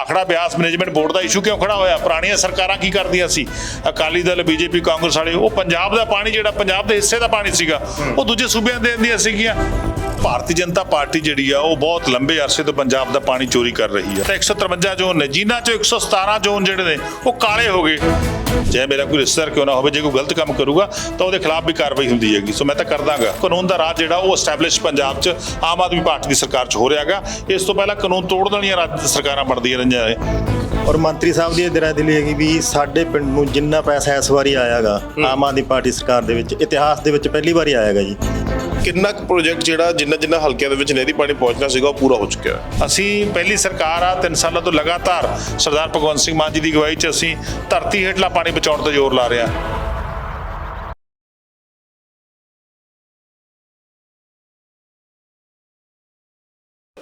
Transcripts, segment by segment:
Bhakra Beas management board ਦਾ issue ਕਿਉਂ ਖੜਾ ਹੋਇਆ? ਪੁਰਾਣੀਆਂ ਸਰਕਾਰਾਂ ਕੀ ਕਰਦੀਆਂ ਸੀ? ਅਕਾਲੀ ਦਲ, ਬੀਜੇਪੀ, ਕਾਂਗਰਸ ਵਾਲੇ, ਉਹ ਪੰਜਾਬ ਦਾ ਪਾਣੀ ਜਿਹੜਾ, ਪੰਜਾਬ ਦੇ ਹਿੱਸੇ ਦਾ ਪਾਣੀ ਸੀਗਾ, ਉਹ ਦੂਜੇ ਸੂਬਿਆਂ ਦੇ ਦਿੰਦੀਆਂ ਸੀਗੀਆਂ। ਭਾਰਤੀ ਜਨਤਾ ਪਾਰਟੀ ਜਿਹੜੀ ਆ ਉਹ ਬਹੁਤ ਲੰਬੇ ਅਰਸੇ ਤੋਂ ਪੰਜਾਬ ਦਾ ਪਾਣੀ ਚੋਰੀ ਕਰ ਰਹੀ ਹੈ ਤਾਂ 153 ਜ਼ੋਨ ਨੇ ਜਿਨ੍ਹਾਂ ਚੋਂ 117 ਜ਼ੋਨ ਜਿਹੜੇ ਨੇ ਉਹ ਕਾਲੇ ਹੋ ਗਏ। ਜੇ ਮੇਰਾ ਕੋਈ ਰਿਸ਼ਤੇਦਾਰ ਕਿਉਂ ਨਾ ਹੋਵੇ ਜੇ ਕੋਈ ਗਲਤ ਕੰਮ ਕਰੂਗਾ ਤਾਂ ਉਹਦੇ ਖਿਲਾਫ ਵੀ ਕਾਰਵਾਈ ਹੁੰਦੀ ਹੈਗੀ। ਸੋ ਮੈਂ ਤਾਂ ਕਰ ਦਾਂਗਾ ਕਾਨੂੰਨ ਦਾ ਰਾਜ ਜਿਹੜਾ ਉਹ ਐਸਟੈਬਲਿਸ਼ ਪੰਜਾਬ 'ਚ ਆਮ ਆਦਮੀ ਪਾਰਟੀ ਦੀ ਸਰਕਾਰ 'ਚ ਹੋ ਰਿਹਾਗਾ ਇਸ ਤੋਂ ਪਹਿਲਾਂ ਕਾਨੂੰਨ ਤੋੜਨ ਵਾਲੀਆਂ ਰਾਜ ਸਰਕਾਰਾਂ ਬਣਦੀਆਂ ਰਹੀਆਂ ਨੇ। ਔਰ ਮੰਤਰੀ ਸਾਹਿਬ ਦੀ ਇਹ ਦਿਲਾਂ ਦਿਲੀ ਹੈਗੀ ਵੀ ਸਾਡੇ ਪਿੰਡ ਨੂੰ ਜਿੰਨਾ ਪੈਸਾ ਇਸ ਵਾਰੀ ਆਇਆਗਾ ਆਮ ਆਦਮੀ ਪਾਰਟੀ ਸਰਕਾਰ ਦੇ ਵਿੱਚ ਇਤਿਹਾਸ ਦੇ ਵਿੱਚ ਪਹਿਲੀ ਵਾਰੀ ਆਇਆਗਾ ਜੀ। ਕਿੰਨਾ ਕੁ ਪ੍ਰੋਜੈਕਟ ਜਿਹੜਾ ਜਿੰਨਾ ਜਿੰਨਾ ਹਲਕਿਆਂ ਦੇ ਵਿੱਚ ਨਹਿਰੀ ਪਾਣੀ ਪਹੁੰਚਣਾ ਸੀਗਾ ਉਹ ਪੂਰਾ ਹੋ ਚੁੱਕਿਆ ਹੈ। ਅਸੀਂ ਪਹਿਲੀ ਸਰਕਾਰ ਆ, ਤਿੰਨ ਸਾਲਾਂ ਤੋਂ ਲਗਾਤਾਰ ਸਰਦਾਰ ਭਗਵੰਤ ਸਿੰਘ ਮਾਨ ਜੀ ਦੀ ਅਗਵਾਈ 'ਚ ਅਸੀਂ ਧਰਤੀ ਹੇਠਲਾ ਪਾਣੀ ਬਚਾਉਣ ਤੇ ਜ਼ੋਰ ਲਾ ਰਹੇ ਹਾਂ।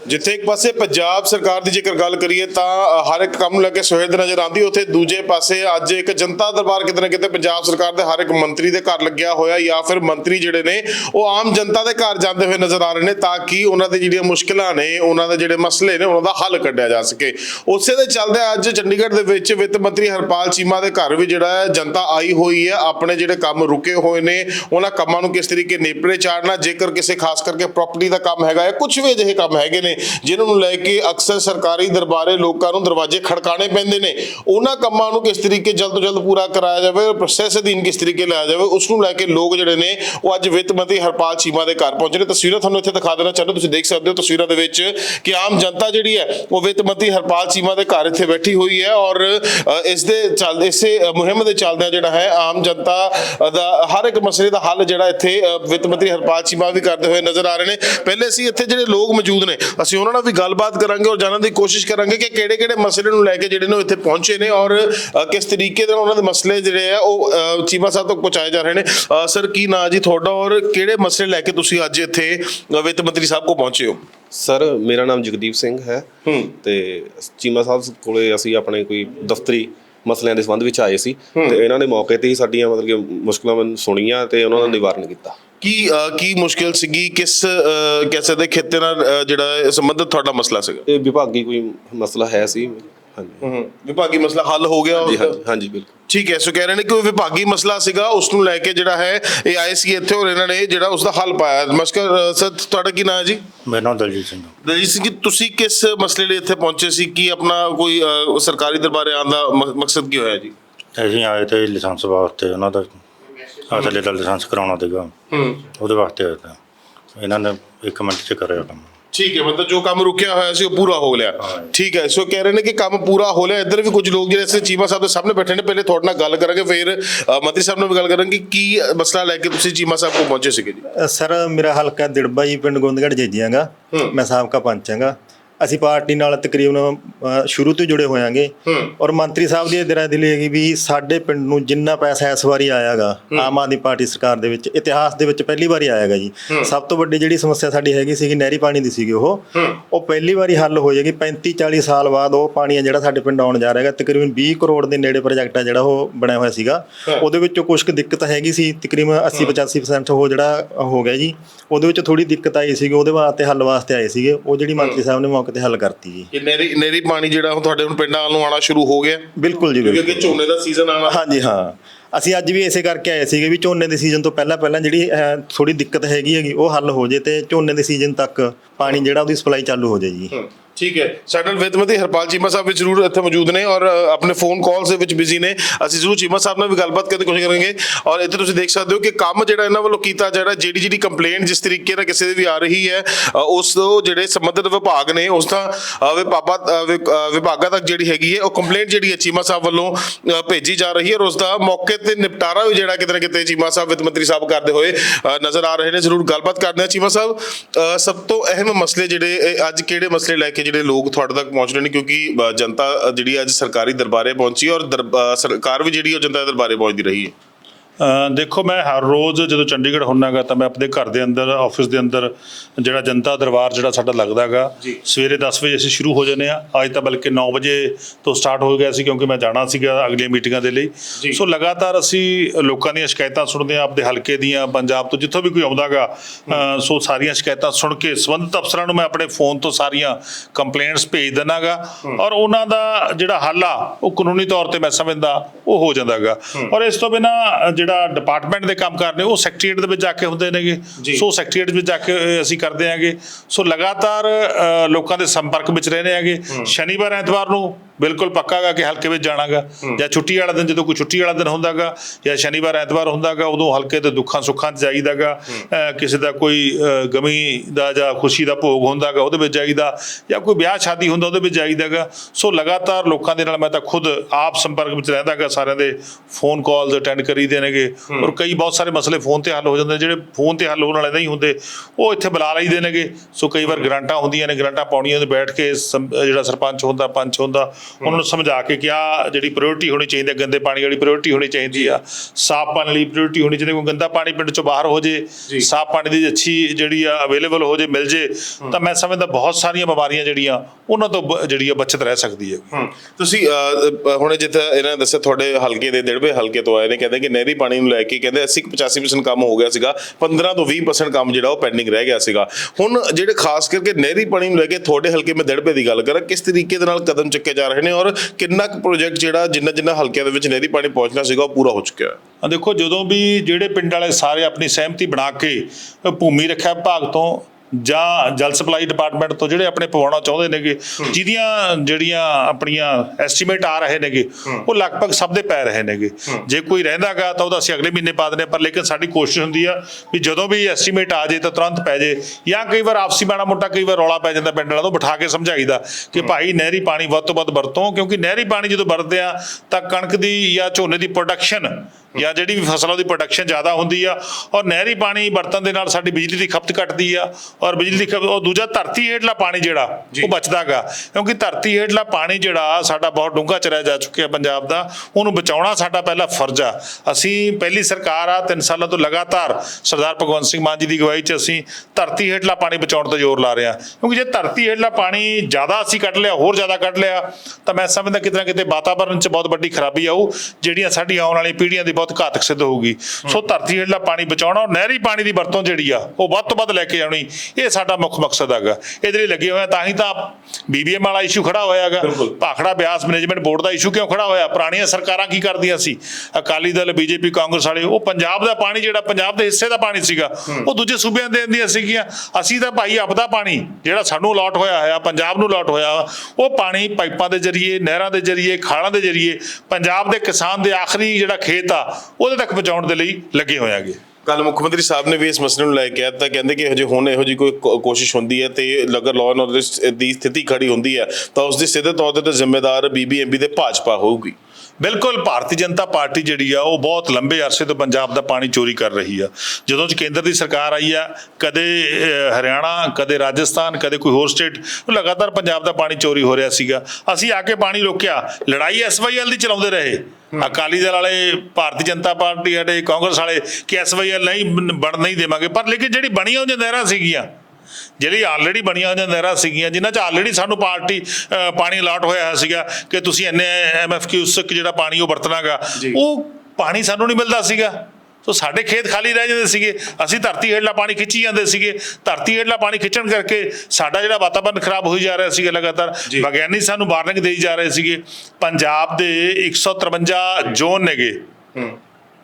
ਜਿੱਥੇ ਇੱਕ ਪਾਸੇ ਪੰਜਾਬ ਸਰਕਾਰ ਦੀ ਜੇਕਰ ਗੱਲ ਕਰੀਏ ਤਾਂ ਹਰ ਇੱਕ ਕੰਮ ਨੂੰ ਲੈ ਕੇ ਸੁਹਿਰਦ ਨਜ਼ਰ ਆਉਂਦੀ, ਉੱਥੇ ਦੂਜੇ ਪਾਸੇ ਅੱਜ ਇੱਕ ਜਨਤਾ ਦਰਬਾਰ ਕਿਤੇ ਨਾ ਕਿਤੇ ਪੰਜਾਬ ਸਰਕਾਰ ਦੇ ਹਰ ਇੱਕ ਮੰਤਰੀ ਦੇ ਘਰ ਲੱਗਿਆ ਹੋਇਆ ਜਾਂ ਫਿਰ ਮੰਤਰੀ ਜਿਹੜੇ ਨੇ, ਉਹ ਆਮ ਜਨਤਾ ਦੇ ਘਰ ਜਾਂਦੇ ਹੋਏ ਨਜ਼ਰ ਆ ਰਹੇ ਨੇ ਤਾਂ ਕਿ ਉਹਨਾਂ ਦੇ ਜਿਹੜੀਆਂ ਮੁਸ਼ਕਲਾਂ ਨੇ, ਉਹਨਾਂ ਦੇ ਜਿਹੜੇ ਮਸਲੇ ਨੇ, ਉਹਨਾਂ ਦਾ ਹੱਲ ਕੱਢਿਆ ਜਾ ਸਕੇ। ਉਸੇ ਦੇ ਚੱਲਦੇ ਅੱਜ ਚੰਡੀਗੜ੍ਹ ਦੇ ਵਿੱਚ ਵਿੱਤ ਮੰਤਰੀ ਹਰਪਾਲ ਚੀਮਾ ਦੇ ਘਰ ਵੀ ਜਿਹੜਾ ਜਨਤਾ ਆਈ ਹੋਈ ਹੈ। ਆਪਣੇ ਜਿਹੜੇ ਕੰਮ ਰੁਕੇ ਹੋਏ ਨੇ, ਉਹਨਾਂ ਕੰਮਾਂ ਨੂੰ ਕਿਸ ਤਰੀਕੇ ਨੇਪਰੇ ਚਾੜਨਾ, ਜੇਕਰ ਕਿਸੇ ਖਾਸ ਕਰਕੇ ਪ੍ਰਾਪਰਟੀ ਦਾ ਕੰਮ ਹੈਗਾ ਹੈ ਕੁਝ ਵੀ ਅਜਿਹੇ ਕੰਮ ਹੈਗੇ ਨੇ ਜਿਨ੍ਹਾਂ ਨੂੰ ਲੈ ਕੇ ਅਕਸਰ ਸਰਕਾਰੀ ਦਰਬਾਰੇ ਲੋਕਾਂ ਨੂੰ ਦਰਵਾਜ਼ੇ ਖੜਕਾਣੇ ਪੈਂਦੇ ਨੇ। ਉਹਨਾਂ ਕੰਮਾਂ ਨੂੰ ਕਿਸ ਤਰੀਕੇ ਜਲਦ ਤੋਂ ਜਲਦ ਪੂਰਾ ਕਰਾਇਆ ਜਾਵੇ ਪ੍ਰੋਸੈਸ ਅਧੀਨ ਕਿਸ ਤਰੀਕੇ ਲਾਇਆ ਜਾਵੇ ਉਸ ਨੂੰ ਲੈ ਕੇ ਲੋਕ ਜਿਹੜੇ ਨੇ ਉਹ ਅੱਜ ਵਿੱਤ ਮੰਤਰੀ ਹਰਪਾਲ ਚੀਮਾ ਦੇ ਘਰ ਪਹੁੰਚੇ ਨੇ। ਤਸਵੀਰਾਂ ਤੁਹਾਨੂੰ ਇੱਥੇ ਦਿਖਾ ਦੇਣਾ ਚਾਹੁੰਦਾ ਤੁਸੀਂ ਦੇਖ ਸਕਦੇ ਹੋ ਤਸਵੀਰਾਂ ਦੇ ਵਿੱਚ ਕਿ ਆਮ ਜਨਤਾ ਜਿਹੜੀ ਹੈ ਉਹ ਵਿੱਤ ਮੰਤਰੀ ਹਰਪਾਲ ਚੀਮਾ ਦੇ ਘਰ ਇੱਥੇ ਬੈਠੀ ਹੋਈ ਹੈ ਔਰ ਅ, ਇਸ ਦੇ ਚੱਲ ਇਸੇ ਮੁਹਿੰਮ ਦੇ ਚੱਲਦਿਆਂ ਜਿਹੜਾ ਹੈ ਆਮ ਜਨਤਾ ਦਾ ਹਰ ਇੱਕ ਮਸਲੇ ਦਾ ਹੱਲ ਜਿਹੜਾ ਇੱਥੇ ਵਿੱਤ ਮੰਤਰੀ ਹਰਪਾਲ ਚੀਮਾ ਵੀ ਕਰਦੇ ਹੋਏ ਨਜ਼ਰ ਆ ਰਹੇ ਨੇ। ਪਹਿਲੇ ਅਸੀਂ ਇੱਥੇ ਜਿਹੜੇ ਲੋਕ ਮੌਜੂਦ ਨੇ ਅਸੀਂ ਉਹਨਾਂ ਨਾਲ ਵੀ ਗੱਲਬਾਤ ਕਰਾਂਗੇ ਔਰ ਜਾਣਨ ਦੀ ਕੋਸ਼ਿਸ਼ ਕਰਾਂਗੇ ਕਿ ਕਿਹੜੇ ਕਿਹੜੇ ਮਸਲੇ ਨੂੰ ਲੈ ਕੇ ਜਿਹੜੇ ਨੇ ਇੱਥੇ ਪਹੁੰਚੇ ਨੇ ਔਰ ਕਿਸ ਤਰੀਕੇ ਦੇ ਨਾਲ ਉਹਨਾਂ ਦੇ ਮਸਲੇ ਜਿਹੜੇ ਆ ਉਹ ਚੀਮਾ ਸਾਹਿਬ ਤੱਕ ਪਹੁੰਚਾਏ ਜਾ ਰਹੇ ਨੇ। ਸਰ ਕੀ ਨਾਂ ਜੀ ਤੁਹਾਡਾ ਔਰ ਕਿਹੜੇ ਮਸਲੇ ਲੈ ਕੇ ਤੁਸੀਂ ਅੱਜ ਇੱਥੇ ਵਿੱਤ ਮੰਤਰੀ ਸਾਹਿਬ ਕੋਲ ਪਹੁੰਚੇ ਹੋ? ਸਰ ਮੇਰਾ ਨਾਮ ਜਗਦੀਪ ਸਿੰਘ ਹੈ। ਤੇ ਚੀਮਾ ਸਾਹਿਬ ਕੋਲੇ ਅਸੀਂ ਆਪਣੇ ਕੋਈ ਦਫ਼ਤਰੀ ਮਸਲਿਆਂ ਦੇ ਸੰਬੰਧ ਵਿੱਚ ਆਏ ਸੀ। ਤੇ ਇਹਨਾਂ ਨੇ ਮੌਕੇ ਤੇ ਹੀ ਸਾਡੀਆਂ ਮਤਲਬ ਕਿ ਮੁਸ਼ਕਲਾਂ ਸੁਣੀਆਂ ਤੇ ਉਹਨਾਂ ਦਾ ਨਿਵਾਰਨ ਕੀਤਾ। ਕੀ ਕੀ ਮੁਸ਼ਕਿਲ ਸੀਗੀ? ਕਿਸ ਅ, ਕਹਿ ਸਕਦੇ ਖੇਤੇ ਨਾਲ ਜਿਹੜਾ ਇਹ ਸੰਬੰਧਿਤ ਤੁਹਾਡਾ ਮਸਲਾ ਸੀਗਾ? ਇਹ ਵਿਭਾਗੀ ਕੋਈ ਮਸਲਾ ਹੈ ਸੀ। ਹਾਂਜੀ। ਵਿਭਾਗੀ ਮਸਲਾ ਹੱਲ ਹੋ ਗਿਆ ਜੀ? ਹਾਂਜੀ ਹਾਂਜੀ ਬਿਲਕੁਲ। ਠੀਕ ਹੈ ਸੋ ਕਹਿ ਰਹੇ ਨੇ ਕਿ ਉਹ ਵਿਭਾਗੀ ਮਸਲਾ ਸੀਗਾ ਉਸ ਨੂੰ ਲੈ ਕੇ ਜਿਹੜਾ ਹੈ ਇਹ ਆਏ ਸੀ ਇੱਥੇ ਔਰ ਇਹਨਾਂ ਨੇ ਜਿਹੜਾ ਉਸ ਦਾ ਹੱਲ ਪਾਇਆ। ਨਮਸਕਾਰ ਸਰ ਤੁਹਾਡਾ ਕੀ ਨਾਮ ਹੈ ਜੀ? ਮੇਰਾ ਨਾਮ ਦਲਜੀਤ ਸਿੰਘ ਦਲਜੀਤ ਸਿੰਘ ਜੀ ਤੁਸੀਂ ਕਿਸ ਮਸਲੇ ਲਈ ਇੱਥੇ ਪਹੁੰਚੇ ਸੀ? ਕੀ ਆਪਣਾ ਕੋਈ ਸਰਕਾਰੀ ਦਰਬਾਰੇ ਆਉਣ ਦਾ ਮ- ਮਕਸਦ ਕੀ ਹੋਇਆ ਜੀ? ਅਸੀਂ ਆਏ ਤੇ ਲਾਇਸੈਂਸ ਵਾਸਤੇ ਉਹਨਾਂ ਦਾ ਅਸਲੇ ਦਾ ਲਾਇਸੈਂਸ ਕਰਾਉਣਾ ਸੀਗਾ। ਹੂੰ। ਉਹਦੇ ਵਾਸਤੇ ਤਾਂ। ਇਹਨਾਂ ਨੇ ਇੱਕ ਮਿੰਟ ਚ ਕਰਿਆ ਕੰਮ। ਠੀਕ ਹੈ ਮਤਲਬ ਜੋ ਕੰਮ ਰੁਕਿਆ ਹੋਇਆ ਸੀ ਉਹ ਪੂਰਾ ਹੋ ਲਿਆ ਠੀਕ ਹੈ ਸੋ ਕਹਿ ਰਹੇ ਨੇ ਕਿ ਕੰਮ ਪੂਰਾ ਹੋ ਲਿਆ। ਇੱਧਰ ਵੀ ਕੁਝ ਲੋਕ ਜਿਹੜੇ ਇਸੇ ਚੀਮਾ ਸਾਹਿਬ ਦੇ ਸਾਹਮਣੇ ਬੈਠੇ ਨੇ ਪਹਿਲੇ ਤੁਹਾਡੇ ਨਾਲ ਗੱਲ ਕਰਾਂਗੇ ਫਿਰ ਮੰਤਰੀ ਸਾਹਿਬ ਨਾਲ ਵੀ ਗੱਲ ਕਰਾਂਗੇ ਕੀ ਮਸਲਾ ਲੈ ਕੇ ਤੁਸੀਂ ਚੀਮਾ ਸਾਹਿਬ ਕੋਲ ਪਹੁੰਚੇ ਸੀਗੇ ਜੀ? ਸਰ ਮੇਰਾ ਹਲਕਾ ਦਿੜਬਾ ਜੀ ਪਿੰਡ ਗੋਂਦਗੜ ਜੇਜੀਆਂਗਾ। ਮੈਂ ਸਾਬਕਾ ਪੰਚ ਹਾਂਗਾ। ਅਸੀਂ ਪਾਰਟੀ ਨਾਲ ਤਕਰੀਬਨ ਅ, ਸ਼ੁਰੂ ਤੋਂ ਜੁੜੇ ਹੋਇਆਂਗੇ। ਔਰ ਮੰਤਰੀ ਸਾਹਿਬ ਦੀ ਇਹ ਦਿਲਾਂ ਦਿਲੀ ਹੈਗੀ ਵੀ ਸਾਡੇ ਪਿੰਡ ਨੂੰ ਜਿੰਨਾ ਪੈਸਾ ਇਸ ਵਾਰੀ ਆਇਆਗਾ ਆਮ ਆਦਮੀ ਪਾਰਟੀ ਸਰਕਾਰ ਦੇ ਵਿੱਚ ਇਤਿਹਾਸ ਦੇ ਵਿੱਚ ਪਹਿਲੀ ਵਾਰੀ ਆਇਆਗਾ ਜੀ। ਸਭ ਤੋਂ ਵੱਡੀ ਜਿਹੜੀ ਸਮੱਸਿਆ ਸਾਡੀ ਹੈਗੀ ਸੀਗੀ ਨਹਿਰੀ ਪਾਣੀ ਦੀ ਸੀਗੀ ਉਹ। ਉਹ ਪਹਿਲੀ ਵਾਰੀ ਹੱਲ ਹੋ ਜਾਏਗੀ 35 40 ਸਾਲ ਬਾਅਦ ਉਹ ਪਾਣੀ ਆ ਜਿਹੜਾ ਸਾਡੇ ਪਿੰਡ ਆਉਣ ਜਾ ਰਿਹਾ ਹੈਗਾ ਤਕਰੀਬਨ 20 ਕਰੋੜ ਦੇ ਨੇੜੇ ਪ੍ਰੋਜੈਕਟ ਆ ਜਿਹੜਾ ਉਹ ਬਣਿਆ ਹੋਇਆ ਸੀਗਾ। ਉਹਦੇ ਵਿੱਚੋਂ ਕੁਝ ਕੁ ਦਿੱਕਤ ਹੈਗੀ ਸੀ ਤਕਰੀਬਨ 80 85% ਉਹ ਜਿਹੜਾ ਹੋ ਗਿਆ ਜੀ। ਉਹਦੇ ਵਿੱਚ ਥੋੜੀ ਦਿੱਕਤ ਆਈ ਸੀਗੀ ਉਹਦੇ ਵਾਸਤੇ ਹੱਲ ਵਾਸਤੇ ਆਏ ਸੀਗੇ। ਉਹ ਜਿਹੜੀ ਮੰਤਰੀ ਸਾਹਿਬ ਨੇ ਮੌਕੇ ਤੇ ਹੱਲ ਕਰਤੀ ਜੀ। ਕਿ ਨਹਿਰੀ ਨਹਿਰੀ ਪਾਣੀ ਜਿਹੜਾ ਹੁਣ ਤੁਹਾਡੇ ਹੁਣ ਪਿੰਡਾਂ ਨੂੰ ਆਉਣਾ ਸ਼ੁਰੂ ਹੋ ਗਿਆ। ਬਿਲਕੁਲ ਜੀ ਕਿਉਂਕਿ ਬਿਲਕੁਲ। ਝੋਨੇ ਦਾ ਸੀਜ਼ਨ ਆਣਾ ਹਾਂਜੀ ਹਾਂ। ਅਸੀਂ ਅੱਜ ਵੀ ਇਸੇ ਕਰਕੇ ਆਏ ਸੀਗੇ ਵੀ ਝੋਨੇ ਦੇ ਸੀਜ਼ਨ ਤੋਂ ਪਹਿਲਾਂ ਪਹਿਲਾਂ ਜਿਹੜੀ ਥੋੜੀ ਦਿੱਕਤ ਹੈਗੀ ਹੈਗੀ ਉਹ ਹੱਲ ਹੋ ਜੇ ਤੇ ਝੋਨੇ ਦੇ ਸੀਜ਼ਨ ਤੱਕ ਪਾਣੀ ਜਿਹੜਾ ਉਹਦੀ ਸਪਲਾਈ ਚਾਲੂ ਹੋ ਜਾਏ ਜੀ। ਠੀਕ ਹੈ। ਸਾਡੇ ਨਾਲ ਵਿਦਮਤੀ ਹਰਪਾਲ ਚੀਮਾ ਸਾਹਿਬ ਵੀ ਜ਼ਰੂਰ ਇੱਥੇ ਮੌਜੂਦ ਨੇ ਔਰ ਆਪਣੇ ਫੋਨ ਕਾਲਸ ਦੇ ਵਿੱਚ ਬਿਜ਼ੀ ਨੇ। ਅਸੀਂ ਜ਼ਰੂਰ ਚੀਮਾ ਸਾਹਿਬ ਨਾਲ ਵੀ ਗੱਲਬਾਤ ਕਰਨ ਦੀ ਕੋਸ਼ਿਸ਼ ਕਰਾਂਗੇ। ਔਰ ਇੱਥੇ ਤੁਸੀਂ ਦੇਖ ਸਕਦੇ ਹੋ ਕਿ ਕੰਮ ਜਿਹੜਾ ਇਹਨਾਂ ਵੱਲੋਂ ਕੀਤਾ ਜਾ ਰਿਹਾ ਜਿਹੜੀ ਜਿਹੜੀ ਕੰਪਲੇਂਟ ਜਿਸ ਤਰੀਕੇ ਨਾਲ ਕਿਸੇ ਦੀ ਵੀ ਆ ਰਹੀ ਹੈ ਉਸ ਤੋਂ ਜਿਹੜੇ ਸੰਬੰਧਿਤ ਵਿਭਾਗ ਨੇ ਉਸ ਦਾ ਅ, ਵਿਭਾਗਾ ਵਿਭਾਗਾਂ ਤੱਕ ਜਿਹੜੀ ਹੈਗੀ ਹੈ ਉਹ ਕੰਪਲੇਂਟ ਜਿਹੜੀ ਹੈ ਚੀਮਾ ਸਾਹਿਬ ਵੱਲੋਂ ਭੇਜੀ ਜਾ ਰਹੀ ਹੈ ਔਰ ਉਸ ਦਾ ਮੌਕੇ ਤੇ ਨਿਪਟਾਰਾ ਵੀ ਜਿਹੜਾ ਕਿਤੇ ਨਾ ਕਿਤੇ ਚੀਮਾ ਸਾਹਿਬ ਵਿੱਤ ਮੰਤਰੀ ਸਾਹਿਬ ਕਰਦੇ ਹੋਏ ਨਜ਼ਰ ਆ ਰਹੇ ਨੇ। ਜ਼ਰੂਰ ਗੱਲਬਾਤ ਕਰਦੇ ਹਾਂ। ਚੀਮਾ ਸਾਹਿਬ ਅ, ਸਭ ਤੋਂ ਅਹਿਮ ਮਸਲੇ ਜਿਹੜੇ ਅੱਜ ਕਿਹੜੇ ਮਸਲੇ ਲੈ ਕੇ ਜਿਹੜੇ ਲੋਕ ਤੁਹਾਡੇ ਤੱਕ ਪਹੁੰਚ ਰਹੇ ਨੇ, ਕਿਉਂਕਿ ਜਨਤਾ ਜਿਹੜੀ ਅੱਜ ਸਰਕਾਰੀ ਦਰਬਾਰੇ ਪਹੁੰਚੀ ਔਰ ਦਰ- ਸਰਕਾਰ ਵੀ ਜਿਹੜੀ ਉਹ ਜਨਤਾ ਦੇ ਦਰਬਾਰੇ ਪਹੁੰਚਦੀ ਰਹੀ ਹੈ। ਦੇਖੋ ਮੈਂ ਹਰ ਰੋਜ਼ ਜਦੋਂ ਚੰਡੀਗੜ੍ਹ ਹੁੰਨਾਗਾ ਤਾਂ ਮੈਂ ਆਪਣੇ ਘਰ ਦੇ ਅੰਦਰ ਆਫਿਸ ਦੇ ਅੰਦਰ ਜਿਹੜਾ ਜਨਤਾ ਦਰਬਾਰ ਜਿਹੜਾ ਸਾਡਾ ਲੱਗਦਾਗਾ ਸਵੇਰੇ 10 ਵਜੇ ਅਸੀਂ ਸ਼ੁਰੂ ਹੋ ਜਾਂਦੇ ਆ ਅੱਜ ਤਾਂ ਬਲਕਿ 9 ਵਜੇ ਤੋਂ ਸਟਾਰਟ ਹੋ ਗਿਆ ਸੀ ਕਿਉਂਕਿ ਮੈਂ ਜਾਣਾ ਸੀਗਾ ਅਗਲੀਆਂ ਮੀਟਿੰਗਾਂ ਦੇ ਲਈ। ਸੋ ਲਗਾਤਾਰ ਅਸੀਂ ਲੋਕਾਂ ਦੀਆਂ ਸ਼ਿਕਾਇਤਾਂ ਸੁਣਦੇ ਆ ਆਪਣੇ ਹਲਕੇ ਦੀਆਂ ਪੰਜਾਬ ਤੋਂ ਜਿੱਥੋਂ ਵੀ ਕੋਈ ਆਉਂਦਾਗਾ ਸੋ ਸਾਰੀਆਂ ਸ਼ਿਕਾਇਤਾਂ ਸੁਣ ਕੇ ਸੰਬੰਧਿਤ ਅਫਸਰਾਂ ਨੂੰ ਮੈਂ ਆਪਣੇ ਫੋਨ ਤੋਂ ਸਾਰੀਆਂ ਕੰਪਲੇਂਟਸ ਭੇਜ ਦਿੰਨਾਗਾ ਔਰ ਉਹਨਾਂ ਦਾ ਜਿਹੜਾ ਹੱਲ ਆ ਉਹ ਕਾਨੂੰਨੀ ਤੌਰ ਤੇ ਮੈਂ ਸਮਝਦਾ ਉਹ ਹੋ ਜਾਂਦਾਗਾ। ਔਰ ਇਸ ਤੋਂ ਬਿਨਾ ਜਿਹੜਾ ਡਿਪਾਰਟਮੈਂਟ ਦੇ ਕੰਮ ਕਰਨੇ ਉਹ ਸੈਕਟਰੀਏਟ ਦੇ ਵਿੱਚ ਜਾ ਕੇ ਹੁੰਦੇ ਨੇਗੇ। ਸੋ ਸੈਕਟਰੀਏਟ ਵਿੱਚ ਜਾ ਕੇ ਅਸੀਂ ਕਰਦੇ ਆਂਗੇ। ਸੋ ਲਗਾਤਾਰ ਲੋਕਾਂ ਦੇ ਸੰਪਰਕ ਵਿੱਚ ਰਹਿੰਦੇ ਆਂਗੇ। ਸ਼ਨੀਵਾਰ ਐਤਵਾਰ ਨੂੰ ਬਿਲਕੁਲ ਪੱਕਾਗਾ ਕਿ ਹਲਕੇ ਵਿੱਚ ਜਾਣਾਗਾ। ਜਾਂ ਛੁੱਟੀ ਵਾਲਾ ਦਿਨ ਜਦੋਂ ਕੋਈ ਛੁੱਟੀ ਵਾਲਾ ਦਿਨ ਹੁੰਦਾਗਾ ਜਾਂ ਸ਼ਨੀਵਾਰ ਐਤਵਾਰ ਹੁੰਦਾਗਾ ਉਦੋਂ ਹਲਕੇ ਤੇ ਦੁੱਖਾਂ ਸੁੱਖਾਂ 'ਚ ਜਾਈਦਾਗਾ। ਕਿਸੇ ਦਾ ਕੋਈ ਗਮੀ ਦਾ ਜਾਂ ਖੁਸ਼ੀ ਦਾ ਭੋਗ ਹੁੰਦਾਗਾ ਉਹਦੇ ਵਿੱਚ ਜਾਈਦਾ। ਜਾਂ ਕੋਈ ਵਿਆਹ ਸ਼ਾਦੀ ਹੁੰਦਾ ਉਹਦੇ ਵਿੱਚ ਜਾਈਦਾਗਾ। ਸੋ ਲਗਾਤਾਰ ਲੋਕਾਂ ਦੇ ਨਾਲ ਮੈਂ ਤਾਂ ਖੁਦ ਆਪ ਸੰਪਰਕ ਵਿੱਚ ਰਹਿੰਦਾਗਾ। ਸਾਰਿਆਂ ਦੇ ਫੋਨ ਕਾਲਸ ਅਟੈਂਡ ਕਰੀਦੇ ਨੇਗੇ। ਔਰ ਕਈ ਬਹੁਤ ਸਾਰੇ ਮਸਲੇ ਫੋਨ ਤੇ ਹੱਲ ਹੋ ਜਾਂਦੇ ਜਿਹੜੇ ਫੋਨ ਤੇ ਹੱਲ ਹੋਣ ਵਾਲੇ ਨਹੀਂ ਹੁੰਦੇ ਉਹ ਇੱਥੇ ਬੁਲਾ ਲਈਦੇ ਨੇਗੇ। ਸੋ ਕਈ ਵਾਰ ਗਰੰਟਾਂ ਹੁੰਦੀਆਂ ਨੇ ਗਰੰਟਾਂ ਪਾਉਣੀਆਂ ਤੇ ਬੈਠ ਕੇ ਜਿਹੜਾ ਸਰਪੰਚ ਹੁੰਦਾ ਪੰਚ ਹੁੰਦਾ ਉਹਨਾਂ ਨੂੰ ਸਮਝਾ ਕੇ ਕਿ ਆ ਜਿਹੜੀ ਪ੍ਰਾਇੋਰਟੀ ਹੋਣੀ ਚਾਹੀਦੀ ਹੈ ਗੰਦੇ ਪਾਣੀ ਵਾਲੀ ਪ੍ਰਾਇੋਰਟੀ ਹੋਣੀ ਚਾਹੀਦੀ ਆ ਸਾਫ਼ ਪਾਣੀ ਲਈ ਪ੍ਰਾਇੋਰਟੀ ਹੋਣੀ ਚਾਹੀਦੀ ਕੋਈ ਗੰਦਾ ਪਾਣੀ ਪਿੰਡ ਚੋਂ ਬਾਹਰ ਹੋ ਜੇ ਸਾਫ਼ ਪਾਣੀ ਦੀ ਅੱਛੀ ਜਿਹੜੀ ਆ ਅਵੇਲੇਬਲ ਹੋ ਜੇ ਮਿਲ ਜੇ ਤਾਂ ਮੈਂ ਸਮਝਦਾ ਬਹੁਤ ਸਾਰੀਆਂ ਬਿਮਾਰੀਆਂ ਜਿਹੜੀਆਂ ਉਹਨਾਂ ਤੋਂ ਜਿਹੜੀ ਆ ਬਚਤ ਰਹਿ ਸਕਦੀ ਹੈ। ਤੁਸੀਂ ਹੁਣ ਜਿੱਥੇ ਇਹਨਾਂ ਨੇ ਦੱਸਿਆ ਤੁਹਾਡੇ ਹਲਕੇ ਦੇ ਦਿੜਬੇ ਹਲਕੇ ਤੋਂ ਆਏ ਨੇ ਕਹਿੰਦੇ ਕਿ ਨਹਿਰੀ ਪਾਣੀ ਨੂੰ ਲੈ ਕੇ ਕਹਿੰਦੇ 80 ਕੁ 85% ਕੰਮ ਹੋ ਗਿਆ ਸੀਗਾ 15 ਤੋਂ 20% ਕੰਮ ਜਿਹੜਾ ਉਹ ਪੈਂਡਿੰਗ ਰਹਿ ਗਿਆ ਸੀਗਾ। ਹੁਣ ਜਿਹੜੇ ਖਾਸ ਕਰਕੇ ਨਹਿਰੀ ਪਾਣੀ ਨੂੰ ਲੈ ਕੇ ਤੁਹਾਡੇ ਹਲਕੇ ਮੈਂ ਦਿੜਬੇ ਦੀ ਗੱਲ ਕਰਾਂ ਕਿਸ ਤਰੀਕੇ ਦੇ ਨਾਲ ਕਦਮ ਚੁੱਕੇ ਜਾ ਰਹੇ ਨੇ ਔਰ ਕਿੰਨਾ ਕੁ ਪ੍ਰੋਜੈਕਟ ਜਿਹੜਾ ਜਿੰਨਾ ਜਿੰਨਾ ਹਲਕਿਆਂ ਦੇ ਵਿੱਚ ਨਹਿਰੀ ਪਾਣੀ ਪਹੁੰਚਣਾ ਸੀਗਾ ਉਹ ਪੂਰਾ ਹੋ ਚੁੱਕਿਆ ਹੈ? ਆ ਦੇਖੋ ਜਦੋਂ ਵੀ ਜਿਹੜੇ ਪਿੰਡ ਵਾਲੇ ਸਾਰੇ ਆਪਣੀ ਸਹਿਮਤੀ ਬਣਾ ਕੇ ਭੂਮੀ ਰੱਖਿਆ ਵਿਭਾਗ ਤੋਂ ਜਾਂ ਜਲ ਸਪਲਾਈ ਡਿਪਾਰਟਮੈਂਟ ਤੋਂ ਜਿਹੜੇ ਆਪਣੇ ਪਵਾਉਣਾ ਚਾਹੁੰਦੇ ਨੇਗੇ ਜਿਹਦੀਆਂ ਜਿਹੜੀਆਂ ਆਪਣੀਆਂ ਐਸਟੀਮੇਟ ਆ ਰਹੇ ਨੇਗੇ ਉਹ ਲਗਭਗ ਸਭ ਦੇ ਪੈ ਰਹੇ ਨੇਗੇ। ਜੇ ਕੋਈ ਰਹਿੰਦਾਗਾ ਤਾਂ ਉਹਦਾ ਅਸੀਂ ਅਗਲੇ ਮਹੀਨੇ ਪਾ ਦਿੰਦੇ ਪਰ ਲੇਕਿਨ ਸਾਡੀ ਕੋਸ਼ਿਸ਼ ਹੁੰਦੀ ਆ ਵੀ ਜਦੋਂ ਵੀ ਐਸਟੀਮੇਟ ਆ ਜੇ ਤਾਂ ਤੁਰੰਤ ਪੈ ਜੇ ਜਾਂ ਕਈ ਵਾਰ ਆਪਸੀ ਮਾੜਾ ਮੋਟਾ ਕਈ ਵਾਰ ਰੌਲਾ ਪੈ ਜਾਂਦਾ ਪਿੰਡ ਵਾਲਾ ਤੋਂ ਬਿਠਾ ਕੇ ਸਮਝਾਈਦਾ ਕਿ ਭਾਈ ਨਹਿਰੀ ਪਾਣੀ ਵੱਧ ਤੋਂ ਵੱਧ ਵਰਤੋਂ ਕਿਉਂਕਿ ਨਹਿਰੀ ਪਾਣੀ ਜਦੋਂ ਵਰਤਦੇ ਆ ਤਾਂ ਕਣਕ ਦੀ ਜਾਂ ਝੋਨੇ ਦੀ ਪ੍ਰੋਡਕਸ਼ਨ ਜਾਂ ਜਿਹੜੀ ਵੀ ਫਸਲਾਂ ਦੀ ਪ੍ਰੋਡਕਸ਼ਨ ਜ਼ਿਆਦਾ ਹੁੰਦੀ ਆ ਔਰ ਨਹਿਰੀ ਪਾਣੀ ਵਰਤਣ ਦੇ ਨਾਲ ਸਾਡੀ ਬਿਜਲੀ ਦੀ ਖਪਤ ਘਟਦੀ ਆ ਔਰ ਬਿਜਲੀ ਦੀ ਖਪਤ ਉਹ ਦੂਜਾ ਧਰਤੀ ਹੇਠਲਾ ਪਾਣੀ ਜਿਹੜਾ ਉਹ ਬਚਦਾਗਾ। ਕਿਉਂਕਿ ਧਰਤੀ ਹੇਠਲਾ ਪਾਣੀ ਜਿਹੜਾ ਸਾਡਾ ਬਹੁਤ ਡੂੰਘਾ ਚਰਿਆ ਜਾ ਚੁੱਕਿਆ ਪੰਜਾਬ ਦਾ ਉਹਨੂੰ ਬਚਾਉਣਾ ਸਾਡਾ ਪਹਿਲਾ ਫਰਜ਼ ਆ। ਅਸੀਂ ਪਹਿਲੀ ਸਰਕਾਰ ਆ 3 ਸਾਲਾਂ ਤੋਂ ਲਗਾਤਾਰ ਸਰਦਾਰ ਭਗਵੰਤ ਸਿੰਘ ਮਾਨ ਜੀ ਦੀ ਅਗਵਾਈ 'ਚ ਅਸੀਂ ਧਰਤੀ ਹੇਠਲਾ ਪਾਣੀ ਬਚਾਉਣ ਤੇ ਜ਼ੋਰ ਲਾ ਰਹੇ ਹਾਂ ਕਿਉਂਕਿ ਜੇ ਧਰਤੀ ਹੇਠਲਾ ਪਾਣੀ ਜ਼ਿਆਦਾ ਅਸੀਂ ਕੱਢ ਲਿਆ ਹੋਰ ਜ਼ਿਆਦਾ ਕੱਢ ਲਿਆ ਤਾਂ ਮੈਂ ਸਮਝਦਾ ਕਿਤੇ ਨਾ ਕਿਤੇ ਵਾਤਾਵਰਣ 'ਚ ਬਹੁਤ ਵੱਡੀ ਖਰਾਬੀ ਆਊ ਜਿਹੜੀਆਂ ਸਾਡੀ ਆਉਣ ਵਾਲੀ ਪੀੜ੍ਹੀਆਂ ਦੀ ਬਹੁਤ ਘਾਤਕ ਸਿੱਧ ਹੋਊਗੀ। ਸੋ ਧਰਤੀ ਹੇਠਲਾ ਪਾਣੀ ਬਚਾਉਣਾ ਔਰ ਨਹਿਰੀ ਪਾਣੀ ਦੀ ਵਰਤੋਂ ਜਿਹੜੀ ਆ ਉਹ ਵੱਧ ਤੋਂ ਵੱਧ ਲੈ ਕੇ ਆਉਣੀ ਇਹ ਸਾਡਾ ਮੁੱਖ ਮਕਸਦ ਹੈਗਾ। ਇਹਦੇ ਲਈ ਲੱਗੇ ਹੋਏ ਆ ਤਾਂ ਹੀ ਤਾਂ ਬੀਬੀਐਮ ਵਾਲਾ ਇਸ਼ੂ ਖੜਾ ਹੋਇਆ ਹੈਗਾ। ਭਾਖੜਾ ਬਿਆਸ ਮੈਨੇਜਮੈਂਟ ਬੋਰਡ ਦਾ ਇਸ਼ੂ ਕਿਉਂ ਖੜਾ ਹੋਇਆ? ਪੁਰਾਣੀਆਂ ਸਰਕਾਰਾਂ ਕੀ ਕਰਦੀਆਂ ਸੀ? ਅਕਾਲੀ ਦਲ ਬੀਜੇਪੀ ਕਾਂਗਰਸ ਵਾਲੇ ਉਹ ਪੰਜਾਬ ਦਾ ਪਾਣੀ ਜਿਹੜਾ ਪੰਜਾਬ ਦੇ ਹਿੱਸੇ ਦਾ ਪਾਣੀ ਸੀਗਾ ਉਹ ਦੂਜੇ ਸੂਬਿਆਂ ਦੇ ਦਿੰਦੀਆਂ ਸੀਗੀਆਂ। ਅਸੀਂ ਤਾਂ ਭਾਈ ਆਪਦਾ ਪਾਣੀ ਜਿਹੜਾ ਸਾਨੂੰ ਅਲਾਟ ਹੋਇਆ ਹੋਇਆ ਪੰਜਾਬ ਨੂੰ ਅਲਾਟ ਹੋਇਆ ਉਹ ਪਾਣੀ ਪਾਈਪਾਂ ਦੇ ਜ਼ਰੀਏ ਨਹਿਰਾਂ ਦੇ ਜ਼ਰੀਏ ਖਾਲਾਂ ਦੇ ਜ਼ਰੀਏ ਪੰਜਾਬ ਦੇ ਕਿਸਾਨ ਦੇ ਆਖਰੀ ਜਿਹੜਾ ਖੇਤ ਆ ਉਹਦੇ ਤੱਕ ਪਹੁੰਚਾਉਣ ਦੇ ਲਈ ਲੱਗੇ ਹੋਇਆਗੇ। ਕੱਲ ਮੁੱਖ ਮੰਤਰੀ ਸਾਹਿਬ ਨੇ ਵੀ ਇਸ ਮਸਲੇ ਨੂੰ ਲੈ ਕੇ ਆਇਆ ਤਾਂ ਕਹਿੰਦੇ ਕਿ ਹਜੇ ਹੁਣ ਇਹੋ ਜੀ ਕੋਈ ਕੋਸ਼ਿਸ਼ ਹੁੰਦੀ ਹੈ ਤੇ ਲਗਰ ਲਾਅ ਐਂਡ ਆਰਡਰ ਦੀ ਸਥਿਤੀ ਖੜੀ ਹੁੰਦੀ ਹੈ, ਤਾਂ ਉਸ ਦੀ ਸਿੱਧੇ ਤੌਰ ਤੇ ਤਾਂ ਜ਼ਿੰਮੇਦਾਰ ਬੀਬੀਐਮਬੀ ਦੇ ਭਾਜਪਾ ਹੋਊਗੀ। ਬਿਲਕੁਲ ਭਾਰਤੀ ਜਨਤਾ ਪਾਰਟੀ ਜਿਹੜੀ ਆ ਉਹ ਬਹੁਤ ਲੰਬੇ ਅਰਸੇ ਤੋਂ ਪੰਜਾਬ ਦਾ ਪਾਣੀ ਚੋਰੀ ਕਰ ਰਹੀ ਆ। ਜਦੋਂ ਚ ਕੇਂਦਰ ਦੀ ਸਰਕਾਰ ਆਈ ਆ ਕਦੇ ਹਰਿਆਣਾ ਕਦੇ ਰਾਜਸਥਾਨ ਕਦੇ ਕੋਈ ਹੋਰ ਸਟੇਟ ਲਗਾਤਾਰ ਪੰਜਾਬ ਦਾ ਪਾਣੀ ਚੋਰੀ ਹੋ ਰਿਹਾ ਸੀਗਾ। ਅਸੀਂ ਆ ਕੇ ਪਾਣੀ ਰੋਕਿਆ। ਲੜਾਈ ਐਸਵਾਈਐਲ ਦੀ ਚਲਾਉਂਦੇ ਰਹੇ। ਅਕਾਲੀ ਦਲ ਵਾਲੇ ਭਾਰਤੀ ਜਨਤਾ ਪਾਰਟੀ ਵਾਲੇ ਕਾਂਗਰਸ ਵਾਲੇ ਕਿ ਐਸਵਾਈਐਲ ਨਹੀਂ ਬਣ- ਬਣ ਨਹੀਂ ਦੇਵਾਂਗੇ। ਪਰ ਲੇਕਿਨ ਜਿਹੜੀ ਬਣੀਆਂ ਹੋਈਆਂ ਨਹਿਰਾਂ ਸੀਗੀਆਂ। ਜਿਹੜੀ ਆਲਰੇਡੀ ਬਣੀਆਂ ਹੋਈਆਂ ਨਹਿਰਾਂ ਸੀਗੀਆਂ ਜਿਨ੍ਹਾਂ 'ਚ ਆਲਰੇਡੀ ਸਾਨੂੰ ਪਾਰਟੀ ਪਾਣੀ ਅਲਾਟ ਹੋਇਆ ਹੋਇਆ ਸੀਗਾ ਕਿ ਤੁਸੀਂ ਇੰਨੇ ਐਮਐਫਕਿਊਸਕ ਜਿਹੜਾ ਪਾਣੀ ਉਹ ਵਰਤਣਾਗਾ ਉਹ ਪਾਣੀ ਸਾਨੂੰ ਨਹੀਂ ਮਿਲਦਾ ਸੀਗਾ। ਸੋ ਸਾਡੇ ਖੇਤ ਖਾਲੀ ਰਹਿ ਜਾਂਦੇ ਸੀਗੇ। ਅਸੀਂ ਧਰਤੀ ਹੇਠਲਾ ਪਾਣੀ ਖਿੱਚੀ ਜਾਂਦੇ ਸੀਗੇ। ਧਰਤੀ ਹੇਠਲਾ ਪਾਣੀ ਖਿੱਚਣ ਕਰਕੇ ਸਾਡਾ ਜਿਹੜਾ ਵਾਤਾਵਰਣ ਖਰਾਬ ਹੋਈ ਜਾ ਰਿਹਾ ਸੀਗਾ ਲਗਾਤਾਰ। ਵਿਗਿਆਨੀ ਸਾਨੂੰ ਵਾਰਨਿੰਗ ਦੇਈ ਜਾ ਰਹੇ ਸੀਗੇ। ਪੰਜਾਬ ਦੇ 153 ਜ਼ੋਨ ਨੇਗੇ।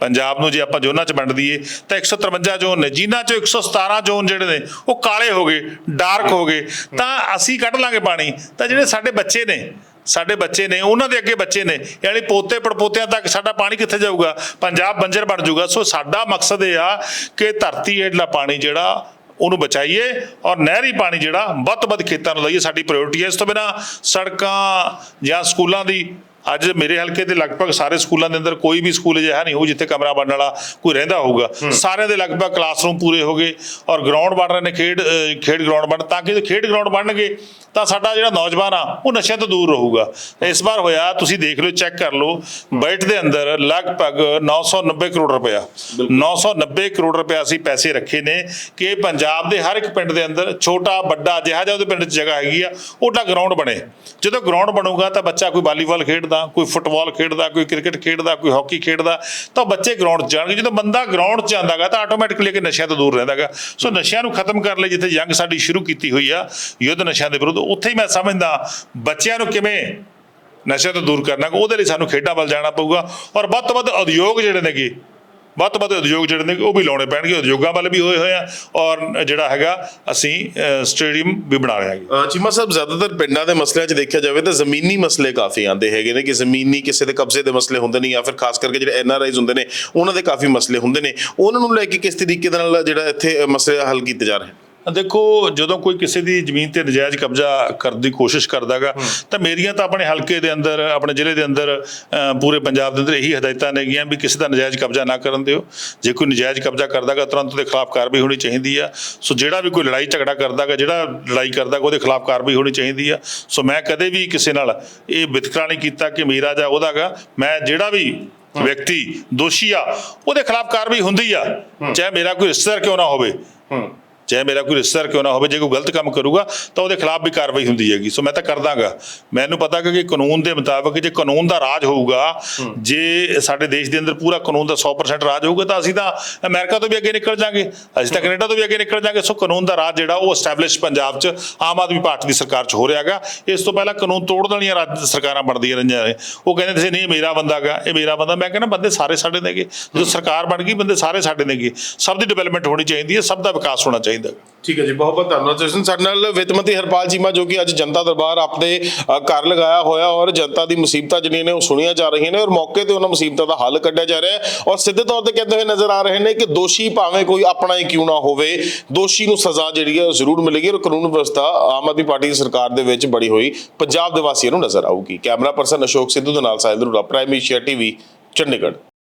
ਪੰਜਾਬ ਨੂੰ ਜੇ ਆਪਾਂ ਜ਼ੋਨਾਂ 'ਚ ਵੰਡ ਦਈਏ, ਤਾਂ 153 ਜ਼ੋਨ ਨੇ, ਜਿਨ੍ਹਾਂ 'ਚੋਂ 117 ਜ਼ੋਨ ਜਿਹੜੇ ਨੇ, ਉਹ ਕਾਲੇ ਹੋ ਗਏ, ਡਾਰਕ ਹੋ ਗਏ। ਤਾਂ ਅਸੀਂ ਕੱਢ ਲਾਂਗੇ ਪਾਣੀ। ਤਾਂ ਜਿਹੜੇ ਸਾਡੇ ਬੱਚੇ ਨੇ, ਸਾਡੇ ਬੱਚੇ ਨੇ, ਉਹਨਾਂ ਦੇ ਅੱਗੇ ਬੱਚੇ ਨੇ, ਯਾਨੀ ਪੋਤੇ ਪੜਪੋਤਿਆਂ ਤੱਕ ਸਾਡਾ ਪਾਣੀ ਕਿੱਥੇ ਜਾਊਗਾ? ਪੰਜਾਬ ਬੰਜਰ ਬਣ ਜਾਊਗਾ। ਸੋ ਸਾਡਾ ਮਕਸਦ ਇਹ ਆ ਕਿ ਧਰਤੀ ਹੇਠਲਾ ਪਾਣੀ ਜਿਹੜਾ, ਉਹਨੂੰ ਬਚਾਈਏ ਔਰ ਨਹਿਰੀ ਪਾਣੀ ਜਿਹੜਾ ਵੱਧ ਤੋਂ ਵੱਧ ਖੇਤਾਂ ਨੂੰ ਲਈਏ। ਸਾਡੀ ਪ੍ਰਾਇੋਰਟੀ ਹੈ। ਇਸ ਤੋਂ ਬਿਨਾ ਸੜਕਾਂ ਜਾਂ ਸਕੂਲਾਂ ਦੀ ਅੱਜ ਮੇਰੇ ਹਲਕੇ ਦੇ ਲਗਭਗ ਸਾਰੇ ਸਕੂਲਾਂ ਦੇ ਅੰਦਰ ਕੋਈ ਵੀ ਸਕੂਲ ਅਜਿਹਾ ਨਹੀਂ ਹੋਊ ਜਿੱਥੇ ਕਮਰਾ ਬਣਨ ਵਾਲਾ ਕੋਈ ਰਹਿੰਦਾ ਹੋਊਗਾ। ਸਾਰਿਆਂ ਦੇ ਲਗਭਗ ਕਲਾਸਰੂਮ ਪੂਰੇ ਹੋ ਗਏ ਔਰ ਗਰਾਊਂਡ ਬਣ ਰਹੇ ਨੇ ਖੇਡ ਖੇਡ ਗਰਾਊਂਡ ਬਣ ਤਾਂ ਕਿ ਜੇ ਖੇਡ ਗਰਾਊਂਡ ਬਣਨਗੇ ਤਾਂ ਸਾਡਾ ਜਿਹੜਾ ਨੌਜਵਾਨ ਆ ਉਹ ਨਸ਼ਿਆਂ ਤੋਂ ਦੂਰ ਰਹੂਗਾ। ਇਸ ਵਾਰ ਹੋਇਆ ਤੁਸੀਂ ਦੇਖ ਲਓ ਚੈੱਕ ਕਰ ਲਓ ਬਜਟ ਦੇ ਅੰਦਰ ਲਗਭਗ 990 ਕਰੋੜ ਰੁਪਇਆ। 990 ਕਰੋੜ ਰੁਪਇਆ ਅਸੀਂ ਪੈਸੇ ਰੱਖੇ ਨੇ ਕਿ ਪੰਜਾਬ ਦੇ ਹਰ ਇੱਕ ਪਿੰਡ ਦੇ ਅੰਦਰ ਛੋਟਾ ਵੱਡਾ ਜਿਹੜਾ ਜਿਹਾ ਉਹਦੇ ਪਿੰਡ 'ਚ ਜਗ੍ਹਾ ਹੈਗੀ ਆ ਉਹਦਾ ਗਰਾਊਂਡ ਬਣੇ। ਜਦੋਂ ਗਰਾਊਂਡ ਬਣੂਗਾ ਤਾਂ ਬੱਚਾ ਕੋਈ ਵਾਲੀਬਾਲ ਖੇਡਦਾ ਕੋਈ ਫੁੱਟਬਾਲ ਖੇਡਦਾ, ਕੋਈ ਕ੍ਰਿਕਟ ਖੇਡਦਾ, ਕੋਈ ਹਾਕੀ ਖੇਡਦਾ, ਤਾਂ ਬੱਚੇ ਗਰਾਊਂਡ 'ਚ ਜਾਣਗੇ। ਜਦੋਂ ਬੰਦਾ ਗਰਾਊਂਡ 'ਚ ਜਾਂਦਾਗਾ ਤਾਂ ਆਟੋਮੈਟਿਕਲੀ ਕਿ ਨਸ਼ਿਆਂ ਤੋਂ ਦੂਰ ਰਹਿੰਦਾਗਾ। ਸੋ ਨਸ਼ਿਆਂ ਨੂੰ ਖਤਮ ਕਰਨ ਲਈ ਜਿੱਥੇ ਜੰਗ ਸਾਡੀ ਸ਼ੁਰੂ ਕੀਤੀ ਹੋਈ ਆ, ਯੁੱਧ ਨਸ਼ਿਆਂ ਦੇ ਵਿਰੁੱਧ, ਉੱਥੇ ਹੀ ਮੈਂ ਸਮਝਦਾ, ਬੱਚਿਆਂ ਨੂੰ ਕਿਵੇਂ ਨਸ਼ਿਆਂ ਤੋਂ ਦੂਰ ਕਰਨਾ ਉਹਦੇ ਲਈ ਸਾਨੂੰ ਖੇਡਾਂ ਵੱਲ ਜਾਣਾ ਪਊਗਾ। ਔਰ ਵੱਧ ਤੋਂ ਵੱਧ ਉਦਯੋਗ ਜਿਹੜੇ ਨੇਗੇ ਵੱਧ ਤੋਂ ਵੱਧ ਉਦਯੋਗ ਜਿਹੜੇ ਨੇ ਉਹ ਵੀ ਲਾਉਣੇ ਪੈਣਗੇ, ਉਦਯੋਗਾਂ ਵੱਲ ਵੀ ਹੋਏ ਹੋਏ ਆ ਔਰ ਜਿਹੜਾ ਹੈਗਾ ਅਸੀਂ ਸਟੇਡੀਅਮ ਵੀ ਬਣਾ ਰਹੇ ਹਾਂਗੇ। ਚੀਮਾ ਸਾਹਿਬ, ਜ਼ਿਆਦਾਤਰ ਪਿੰਡਾਂ ਦੇ ਮਸਲਿਆਂ 'ਚ ਦੇਖਿਆ ਜਾਵੇ ਤਾਂ ਜ਼ਮੀਨੀ ਮਸਲੇ ਕਾਫੀ ਆਉਂਦੇ ਹੈਗੇ ਨੇ ਕਿ ਜ਼ਮੀਨੀ ਕਿਸੇ ਦੇ ਕਬਜ਼ੇ ਦੇ ਮਸਲੇ ਹੁੰਦੇ ਨੇ ਜਾਂ ਫਿਰ ਖਾਸ ਕਰਕੇ ਜਿਹੜੇ ਐਨ ਆਰ ਆਈਜ਼ ਹੁੰਦੇ ਨੇ, ਉਹਨਾਂ ਦੇ ਕਾਫੀ ਮਸਲੇ ਹੁੰਦੇ ਨੇ। ਉਹਨਾਂ ਨੂੰ ਲੈ ਕੇ ਕਿਸ ਤਰੀਕੇ ਦੇ ਨਾਲ ਜਿਹੜਾ ਇੱਥੇ ਮਸਲੇ ਹੱਲ ਕੀਤੇ ਜਾ ਰਹੇ ਨੇ? ਦੇਖੋ ਜਦੋਂ ਕੋਈ ਕਿਸੇ ਦੀ ਜ਼ਮੀਨ ਤੇ ਨਜਾਇਜ਼ ਕਬਜ਼ਾ ਕਰਨ ਦੀ ਕੋਸ਼ਿਸ਼ ਕਰਦਾਗਾ ਤਾਂ ਮੇਰੀਆਂ ਤਾਂ ਆਪਣੇ ਹਲਕੇ ਦੇ ਅੰਦਰ ਆਪਣੇ ਜ਼ਿਲ੍ਹੇ ਦੇ ਅੰਦਰ ਪੂਰੇ ਪੰਜਾਬ ਦੇ ਅੰਦਰ ਇਹੀ ਹਦਾਇਤਾਂ ਨੇਗੀਆਂ ਵੀ ਕਿਸੇ ਦਾ ਨਜਾਇਜ਼ ਕਬਜ਼ਾ ਨਾ ਕਰਨ ਦਿਓ। ਜੇ ਕੋਈ ਨਜਾਇਜ਼ ਕਬਜ਼ਾ ਕਰਦਾਗਾ ਤੁਰੰਤ ਉਹਦੇ ਖਿਲਾਫ ਕਾਰਵਾਈ ਹੋਣੀ ਚਾਹੀਦੀ ਆ। ਸੋ ਜਿਹੜਾ ਵੀ ਕੋਈ ਲੜਾਈ ਝਗੜਾ ਕਰਦਾਗਾ ਜਿਹੜਾ ਲੜਾਈ ਕਰਦਾਗਾ ਉਹਦੇ ਖਿਲਾਫ ਕਾਰਵਾਈ ਹੋਣੀ ਚਾਹੀਦੀ ਆ। ਸੋ ਮੈਂ ਕਦੇ ਵੀ ਕਿਸੇ ਨਾਲ ਇਹ ਵਿਤਕਰਾ ਨਹੀਂ ਕੀਤਾ ਕਿ ਮੇਰਾ ਜਾਂ ਉਹਦਾਗਾ। ਮੈਂ ਜਿਹੜਾ ਵੀ ਵਿਅਕਤੀ ਦੋਸ਼ੀ ਆ ਉਹਦੇ ਖਿਲਾਫ ਕਾਰਵਾਈ ਹੁੰਦੀ ਆ। ਚਾਹੇ ਮੇਰਾ ਕੋਈ ਰਿਸ਼ਤੇਦਾਰ ਕਿਉਂ ਨਾ ਹੋਵੇ। ਚਾਹੇ ਮੇਰਾ ਕੋਈ ਰਿਸ਼ਤੇਦਾਰ ਕਿਉਂ ਨਾ ਹੋਵੇ ਜੇ ਕੋਈ ਗਲਤ ਕੰਮ ਕਰੂਗਾ ਤਾਂ ਉਹਦੇ ਖਿਲਾਫ ਵੀ ਕਾਰਵਾਈ ਹੁੰਦੀ ਹੈਗੀ। ਸੋ ਮੈਂ ਤਾਂ ਕਰਦਾਗਾ ਮੈਨੂੰ ਪਤਾ ਕਿ ਕਾਨੂੰਨ ਦੇ ਮੁਤਾਬਕ ਜੇ ਕਾਨੂੰਨ ਦਾ ਰਾਜ ਹੋਊਗਾ ਜੇ ਸਾਡੇ ਦੇਸ਼ ਦੇ ਅੰਦਰ ਪੂਰਾ ਕਾਨੂੰਨ ਦਾ 100% ਰਾਜ ਹੋਊਗਾ ਤਾਂ ਅਸੀਂ ਤਾਂ ਅਮਰੀਕਾ ਤੋਂ ਵੀ ਅੱਗੇ ਨਿਕਲ ਜਾਾਂਗੇ ਅਸੀਂ ਤਾਂ ਕੈਨੇਡਾ ਤੋਂ ਵੀ ਅੱਗੇ ਨਿਕਲ ਜਾਾਂਗੇ ਸੋ ਕਾਨੂੰਨ ਦਾ ਰਾਜ ਜਿਹੜਾ ਉਹ ਐਸਟੈਬਲਿਸ਼ ਪੰਜਾਬ 'ਚ ਆਮ ਆਦਮੀ ਪਾਰਟੀ ਦੀ ਸਰਕਾਰ 'ਚ ਹੋ ਰਿਹਾਗਾ ਇਸ ਤੋਂ ਪਹਿਲਾਂ ਕਾਨੂੰਨ ਤੋੜ ਦੇਣੀਆਂ ਰਾਜ ਸਰਕਾਰਾਂ ਬਣਦੀਆਂ ਰਹੀਆਂ ਨੇ। ਉਹ ਕਹਿੰਦੇ ਸੀ ਨਹੀਂ ਮੇਰਾ ਬੰਦਾਗਾ ਇਹ ਮੇਰਾ ਬੰਦਾ। ਮੈਂ ਕਹਿੰਦਾ ਬੰਦੇ ਸਾਰੇ ਸਾਡੇ ਨੇਗੇ। ਜਦੋਂ ਸਰਕਾਰ ਬਣ ਗਈ ਬੰਦੇ ਸਾਰੇ ਸਾਡੇ ਨੇਗੇ। ਸਭ ਦੀ ਡਿਵੈਲਪਮੈਂਟ ਹੋਣੀ ਚਾਹੀਦੀ ਹੈ ਸਭ ਦਾ ਵਿਕਾਸ ਹੋਣਾ ਚਾਹੀਦਾ। ਹੈ ਠੀਕ ਹੈ ਜੀ, ਬਹੁਤ ਬਹੁਤ ਧੰਨਵਾਦ। ਤੁਸੀਂ ਸਾਡੇ ਨਾਲ ਵਿੱਤ ਮੰਤਰੀ ਹਰਪਾਲ ਚੀਮਾ, ਜੋ ਕਿ ਅੱਜ ਜਨਤਾ ਦਰਬਾਰ ਆਪਣੇ ਘਰ ਲਗਾਇਆ ਹੋਇਆ ਔਰ ਜਨਤਾ ਦੀ ਮੁਸੀਬਤਾਂ ਜਿਹੜੀਆਂ ਨੇ ਉਹ ਸੁਣੀਆਂ ਜਾ ਰਹੀਆਂ ਨੇ ਔਰ ਮੌਕੇ ਤੇ ਉਹਨਾਂ ਮੁਸੀਬਤਾਂ ਦਾ ਹੱਲ ਕੱਢਿਆ ਜਾ ਰਿਹਾ ਹੈ। ਔਰ ਸਿੱਧੇ ਤੌਰ ਤੇ ਕਹਿੰਦੇ ਹੋਏ ਨਜ਼ਰ ਆ ਰਹੇ ਨੇ ਕਿ ਦੋਸ਼ੀ ਭਾਵੇਂ ਕੋਈ ਆਪਣਾ ਹੀ ਕਿਉਂ ਨਾ ਹੋਵੇ, ਦੋਸ਼ੀ ਨੂੰ ਸਜ਼ਾ ਜਿਹੜੀ ਹੈ ਉਹ ਜ਼ਰੂਰ ਮਿਲੇਗੀ ਔਰ ਕਾਨੂੰਨ ਵਿਵਸਥਾ ਆਮ ਆਦਮੀ ਪਾਰਟੀ ਦੀ ਸਰਕਾਰ ਦੇ ਵਿੱਚ ਬੜੀ ਹੋਈ ਪੰਜਾਬ ਦੇ ਵਾਸੀਆਂ ਨੂੰ ਨਜ਼ਰ ਆਊਗੀ। ਕੈਮਰਾ ਪਰਸਨ ਅਸ਼ੋਕ ਸਿੱਧੂ ਦੇ ਨਾਲ Sahil Rura prime Asia TV Chandigarh.